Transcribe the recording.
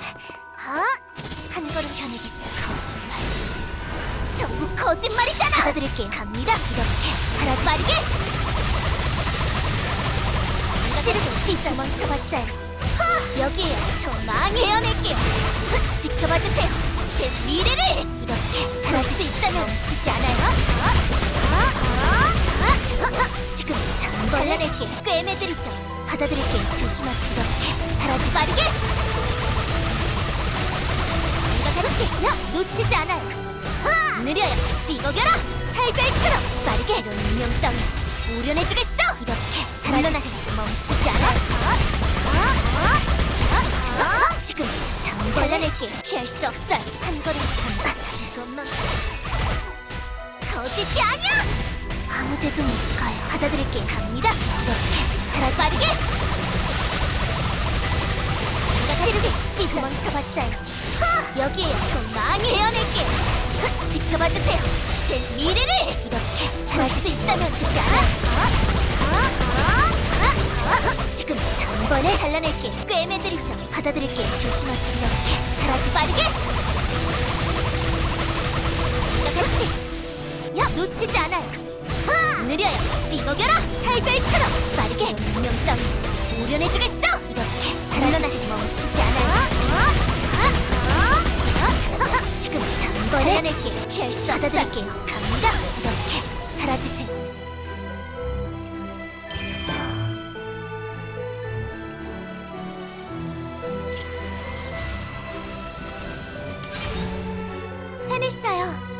아, 한 걸음 변하겠어. 거짓말. 전부 거짓말이잖아. 받아들일게요. 갑니다. 이렇게 사라지 말게. 찌르고 진짜 멈춰봤자. 하! 여기에 더 많이 헤어낼게요. 흑, 지켜봐 주세요. 제 미래를 이렇게 사라질 수 있다면 멈추지 않아요. 아, 아, 저, 지금 다 잘라낼게. 꿰매드리죠. 받아들일게. 조심하세요. 이렇게 사라지 빠르게. 지. 야, 놓치지 않아요. 하! 느려요. 삐걱여라. 살별처럼 빠르게 이런 운명 따위 우려내주겠어. 이렇게 살아나세요. 멈추지 않아. 아, 아, 아, 아, 저, 지금 당장 잘라낼게. 피할 수 없어요. 한 걸음 한 이것만 거짓이 아니야. 아무 데도 못 가요. 받아들일게. 갑니다. 이렇게 사라지 빠르게. 찌르지. 찌 도망쳐봤자요. 하! 여기에 더 많이 헤어낼게. 하! 지켜봐 주세요. 제 미래를 이렇게 사라질 수 있다면 아, 아, 아, 저, 지금 단번에 잘라낼게. 꿰매드리죠. 받아들일게. 조심하세요. 이렇게 사라지 빠르게. 그렇지. 야, 놓치지 않아요. 하! 느려요. 삐걱여라. 살별처럼 빠르게 운명 따위 우려내주겠어. 이렇게 살아나서 멈추지 피할 수 받아들일게요. 갑니다. 이렇게 사라지세요. 해냈어요.